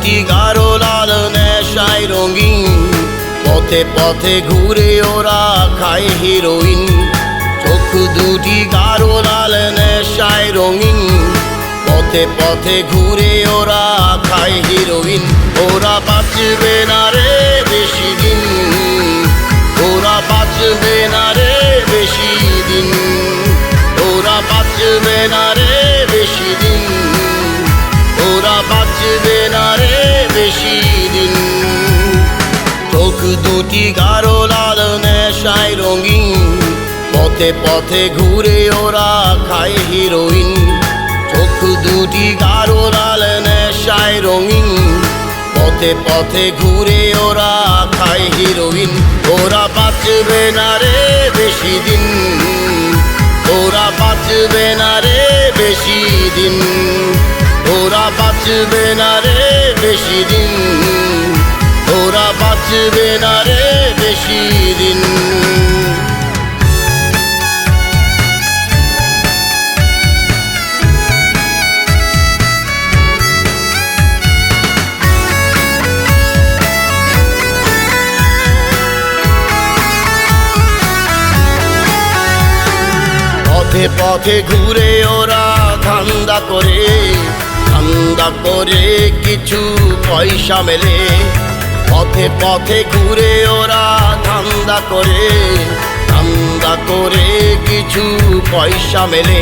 দুটি গাঢ় লাল নেশায় রঙিন? পথে পথে ঘুরে ওরা খায় হিরোইন চোখ দুটি গাঢ় লাল নেশায় রঙিন। পথে পথে ঘুরে ওরা খায় হিরোইন ওরা বাঁচবে না রে বেশি দিন। ওরা বাঁচবে না রে বেশি দিন। ওরা বাঁচবে না চোখ দুটি গাঢ় লাল, নেশায় রঙিন। পথে পথে ঘুরে ওরা খায় হিরোইন। চোখ দুটি গাঢ় লাল, নেশায় রঙিন। পথে পথে ঘুরে ওরা খায় হিরোইন। ওরা বাঁচবে না রে বেশি দিন। ওরা বাঁচবে না রে বেশি দিন। ওরা বাঁচবে না রে বেশি দিন। বাঁচবে বেশি দিন। পথে পথে ঘুরে ওরা ধান্দা করে ধান্দা করে কিছু পয়সা মেলে। পথে পথে ঘুরে ওরা ধান্দা করে ধান্দা করে কিছু পয়সা মেলে।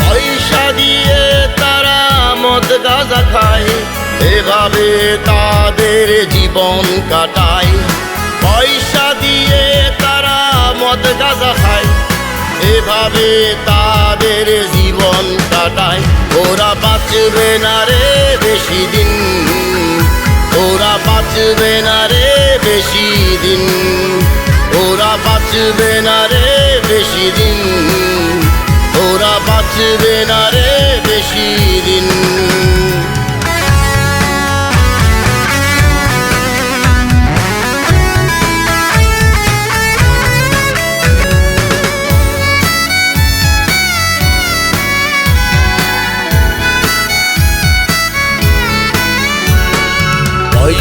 পয়সা দিয়ে তারা মদ গাঁজা খায়, এভাবে তাদের জীবন কাটায়। পয়সা দিয়ে তারা মদ গাঁজা খায়, এভাবে তাদের জীবন কাটায়। ওরা বাঁচবে না রে বেশি দিন বাঁচবে না রে বেশি দিন? ওরা বাঁচবে না রে বেশি দিন? ওরা বাঁচবে না রে বেশি দিন?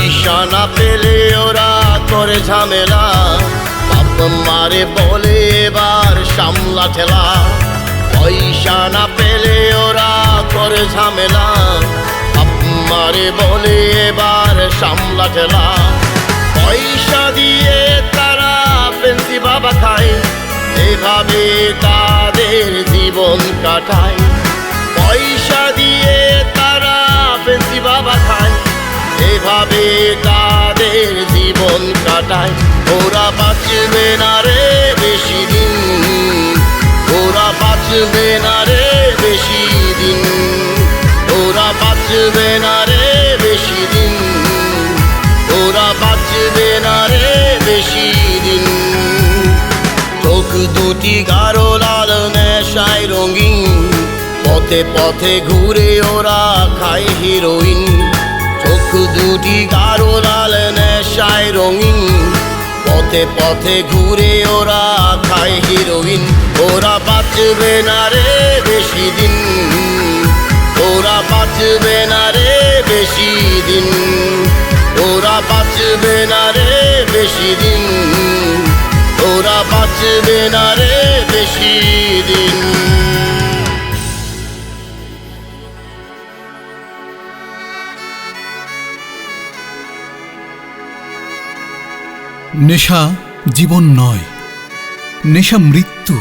পয়সা না পেলে ওরা করে ঝামেলা। বাপ মারে বলে এবার সামলা ঠেলা। পয়সা না পেলে ওরা করে ঝামেলা। বাপ মারে বলে এবার সামলা ঠেলা। পয়সা দিয়ে তারা পেন্সি বাবা খায়। এভাবে তাদের জীবন কাটায়। পয়সা দিয়ে তাদের জীবন কাটায়। ওরা বাঁচবে না রে বেশি দিন ওরা বাঁচবে না রে বেশি দিন ওরা বাঁচবে না রে বেশি দিন ওরা বাঁচবে না রে বেশি দিন চোখ দুটি গাঢ় লাল, নেশায় রঙিন। পথে পথে ঘুরে ওরা খায় হিরোইন চোখ দুটি গাঢ় লাল নেশায় রঙিন। পথে পথে ঘুরে ওরা খায় হিরোইন। ওরা বাঁচবে না রে বেশি দিন। ওরা বাঁচবে না রে বেশি দিন। ওরা বাঁচবে না রে বেশি দিন। ওরা বাঁচবে না রে বেশি দিন। নেশা জীবন নয়, নেশা মৃত্যু।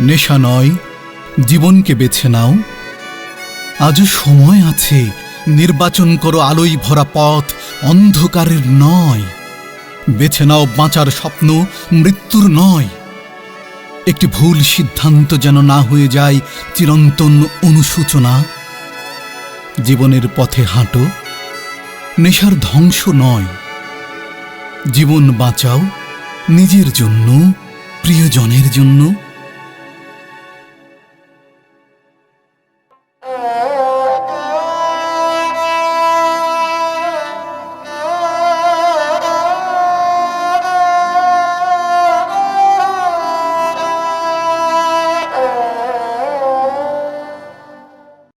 নেশা নয়, জীবনকে বেছে নাও। আজও সময় আছে, নির্বাচন করো আলোয় ভরা পথ, অন্ধকারের নয়। বেছে নাও বাঁচার স্বপ্ন, মৃত্যুর নয়। একটি ভুল সিদ্ধান্ত যেন না হয়ে যায়, চিরন্তন অনুশোচনা। জীবনের পথে হাঁটো, নেশার ধ্বংস নয়। জীবন বাঁচাও নিজের জন্য প্রিয়জনের জন্য।